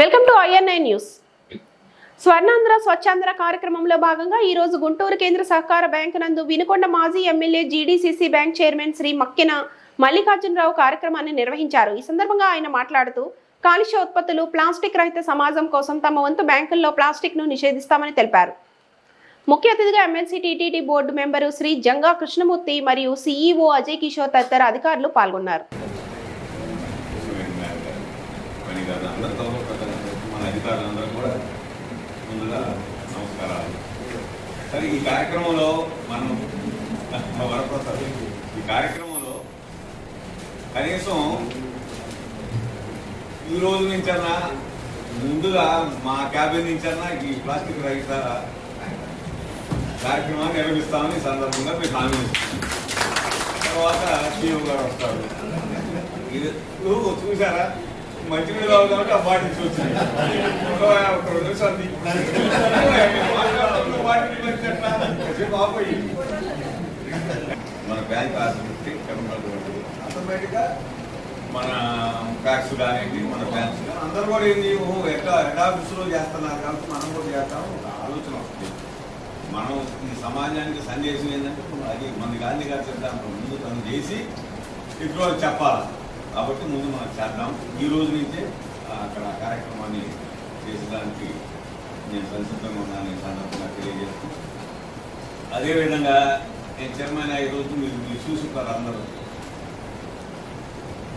Welcome to INI news. Swarnandhra Swachhandhra కార్యక్రమంలో భాగంగా ఈ రోజు గుంటూరు కేంద్ర సహకార బ్యాంకు నందు వినుకొండ మాజీ MLA GDCC bank chairman Shri Makkina Mallikarjunarao కార్యక్రమాన్ని నిర్వహించారు. ఈ సందర్భంగా ఆయన మాట్లాడుతూ కాలుష్య ఉత్పత్తులు ప్లాస్టిక్ రహిత సమాజం కోసం తమ వంతు బ్యాంకుల్లో ప్లాస్టిక్ను నిషేధిస్తామని తెలిపారు. ముఖ్య అతిథిగా MLC TTD board member Shri Janga Krishnamurthy మరియు సీఈఓ అజయ్ కిషోర్ తదితర అధికారులు పాల్గొన్నారు. పని కూడా ముందుగా నమస్కారాలు. సరే ఈ కార్యక్రమంలో మనం వరప్రసాద్ ఈ కార్యక్రమంలో కనీసం ఈ రోజు నుంచన్నా ముందుగా మా క్యాబిన్ నుంచన్నా ఈ ప్లాస్టిక్ రహిత కార్యక్రమాన్ని నిర్వహిస్తామని సందర్భంగా మీకు హామీ తర్వాత సీఎం గారు వస్తారు. ఇది చూసారా? మంచి మీద కాబట్టి ఆ బాటిల్ ఒక రెండు నిమిషాలు ఆపోయి. మన బ్యాంక్ ఆసుపత్రి ఆటోమేటిక్గా మన ట్యాక్స్ కానీ మన బ్యాంక్స్. అందరూ కూడా ఏంది ఓ ఎట్లా హెడ్ ఆఫీసులో చేస్తున్నారు కాబట్టి మనం కూడా చేస్తాం ఒక ఆలోచన వస్తుంది. మనం ఈ సమాజానికి సందేశం ఏంటంటే అది మన గాంధీ గారి సిద్ధాంతం ముందు తను చేసి ఇప్పుడు చెప్పాలి? కాబట్టి ముందు మనం చేద్దాం. ఈ రోజు నుంచే అక్కడ కార్యక్రమాన్ని చేసేదానికి నేను సంసిద్ధంగా ఉన్నాను ఈ సందర్భంగా తెలియజేస్తూ అదేవిధంగా నేను చైర్మన్ ఈ రోజు మీరు మీరు చూసుకుంటారు అందరూ.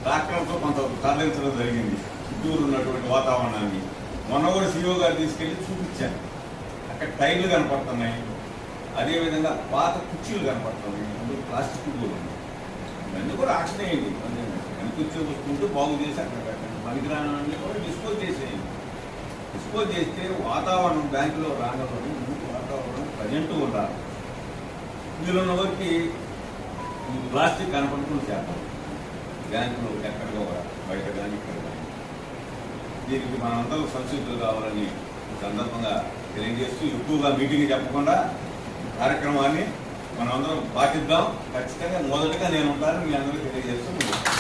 డాక్టర్తో కొంత తరలించడం జరిగింది. చుట్టూరు ఉన్నటువంటి వాతావరణాన్ని. మొన్న కూడా సీఓ గారు తీసుకెళ్ళి చూపించాను అక్కడ టైర్లు కనపడుతున్నాయి. అదేవిధంగా పాత కుర్చీలు కనపడుతున్నాయి. ప్లాస్టిక్ కూడా ఉన్నాయి. ఇవన్నీ కూడా యాక్షన్ అయ్యింది బాగు చేసి అక్కడ పెట్టండి పనికిరాని కూడా డిస్పోజ్ చేసేయండి. డిస్పోజ్ చేస్తే వాతావరణం బ్యాంకులో రాగలను వాతావరణం ప్రజెంట్ ఉండాలి. ఇందులో ఉన్న వరకు ప్లాస్టిక్ కనపడుతుంది చేద్దాం బ్యాంకులో ఎక్కడికో బయట కానీ ఇక్కడ కానీ. దీనికి మనందరూ సంసిద్ధులు కావాలని సందర్భంగా తెలియజేస్తూ ఎక్కువగా మీటింగ్ చెప్పకుండా కార్యక్రమాన్ని మనమందరం పాటిద్దాం. ఖచ్చితంగా మొదటగా నేను ఉంటానని మీ అందరికీ తెలియజేస్తూ